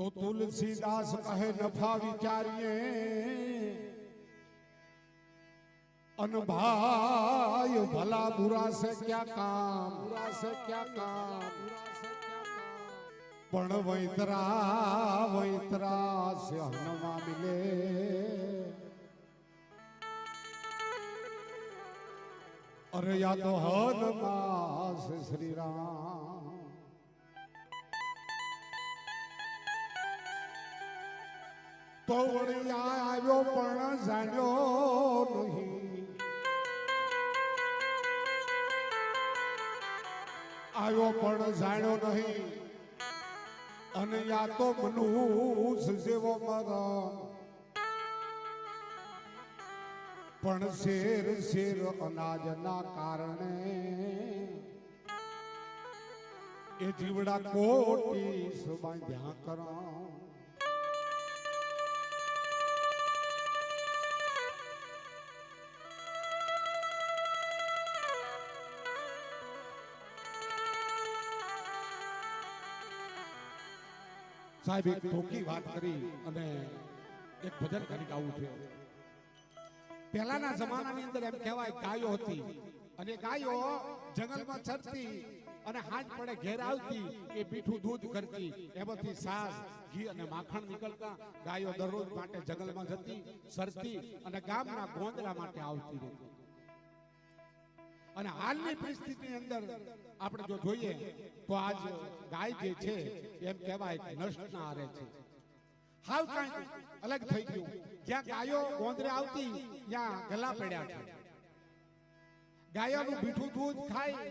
तो तुलसीदास कहे, नफा विचारिए। अनुभाय भला बुरा से क्या काम? बुरा से क्या काम? पण वैतरा वैतरा से हनुमा मिले। अरे या तो हनुमा से श्री राम। વળી આવ્યો પણ જાણ્યો નહીં. આવ્યો પણ જાણ્યો નહીં. અને યા તો મનુષ જેવો મરણ પણ શેર શેર અનાજના કારણે એ જીવડા કોટી સુબાંધ્યા કરા સાહેબ, એક ટોકી વાત કરી અને એક ભજન કરી ગાવું છે. પહેલાના જમાનાની અંદર એમ કહેવાય, ગાયો હતી અને ગાયો જંગલમાં ચરતી અને હાજ પડે ઘેર આવતી, એ મીઠું દૂધ કરતી, એમાંથી સાસ, ઘી અને માખણ નીકળતા, ગાયો દરરોજ માટે જંગલમાં જતી, સરતી અને ગામના ગોંદરા માટે આવતી રહેતી. અને હાલની પરિસ્થિતિની અંદર આપણે જો જોઈએ, તો આજ ગાય જે છે, એમ કહેવાય નષ્ટના આરે છે. હાવ કાંઈ અલગ થઈ ગયું. જ્યાં ગાયો ગોંદરે આવતી, ત્યાં ગલા પડ્યા છે. ગાયોનું મીઠું દૂધ થાય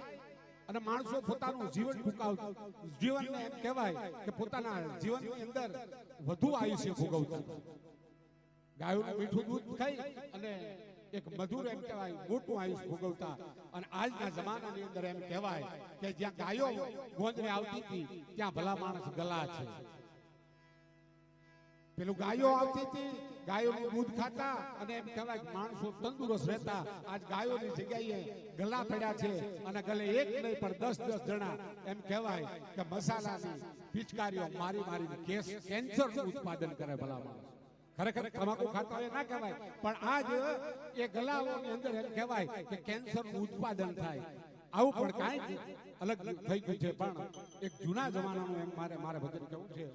અને માણસો પોતાનું જીવન ટૂંકાવતા જીવનને એમ કહેવાય કે પોતાના જીવનની અંદર વધુ આયુષ્ય ભોગવતા. ગાયોનું મીઠું દૂધ ખાઈ અને એક મધુર એમ કહેવાય, મોટું આયુષ ભોગવતા. અને આજના જમાનાની અંદર એમ કહેવાય કે જ્યાં ગાયો ગોંદરે આવતી હતી, ત્યાં ભલા માણસ ગલા છે. પેલું ગાયો આવતી હતી, ગાયોનું દૂધ ખાતા અને એમ કહેવાય માણસો તંદુરસ્ત રહેતા. આજ ગાયોની જગ્યાએ ગલા પડ્યા છે અને ગલે એક નહીં, પણ દસ દસ જણા એમ કહેવાય કે મસાલાની પિચકારીઓ મારી મારીને કેસ કેન્સરનું ઉત્પાદન કરે ભલા માણસ. ખરેખર તમાકુ ખાતા હોય ના કહેવાય. પણ આજ એ ગલાઓની અંદર એમ કહેવાય કે કેન્સરનું ઉત્પાદન થાય. આવું પણ કાંઈ અલગ થઈ ગયું છે. પણ એક જૂના જમાનાનું એમ મારે મારે ભજન કહેવું છે.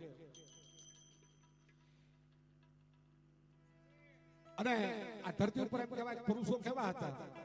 અને આ ધરતી ઉપર એમ કહેવાય પુરુષો કેવા હતા?